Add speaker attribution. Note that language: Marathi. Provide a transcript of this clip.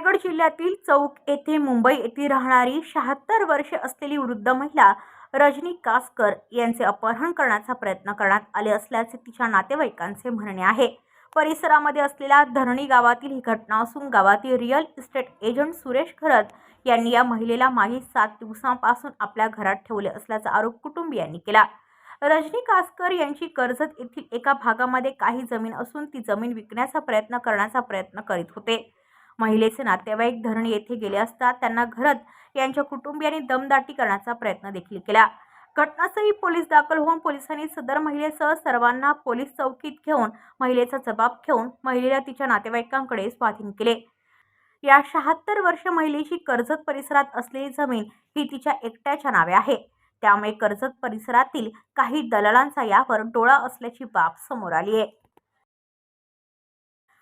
Speaker 1: रायगड जिल्ह्यातील चौक येथे मुंबई येथे राहणारी शहात्तर वर्षे असलेली वृद्ध महिला रजनी कासकर यांचे अपहरण करण्याचा प्रयत्न करण्यात आले असल्याचे तिच्या नातेवाईकांचे म्हणणे आहे. परिसरामध्ये असलेल्या धरणी गावातील ही घटना असून गावातील real estate agent Suresh Kharat यांनी या महिलेला मागील सात दिवसांपासून आपल्या घरात ठेवले असल्याचा आरोप कुटुंबियांनी केला. रजनी कासकर यांची कर्जत येथील एका भागामध्ये काही जमीन असून ती जमीन विकण्याचा प्रयत्न करण्याचा प्रयत्न करीत होते. महिलेचे नातेवाईक धरणी येथे गेले असता त्यांना घरात यांच्या कुटुंबियांनी दमदाटी करण्याचा प्रयत्न देखील केला. घटनास्थळी पोलीस दाखल होऊन पोलिसांनी सदर महिलेसह सर्वांना पोलीस चौकीत घेऊन महिलेचा जबाब घेऊन महिलेला तिच्या नातेवाईकांकडे स्वाधीन केले. या शहात्तर वर्ष महिलेची कर्जत परिसरात असलेली जमीन ही तिच्या एकट्याच्या नावे आहे. त्यामुळे कर्जत परिसरातील काही दलालांचा यावर डोळा असल्याची बाब समोर आली आहे.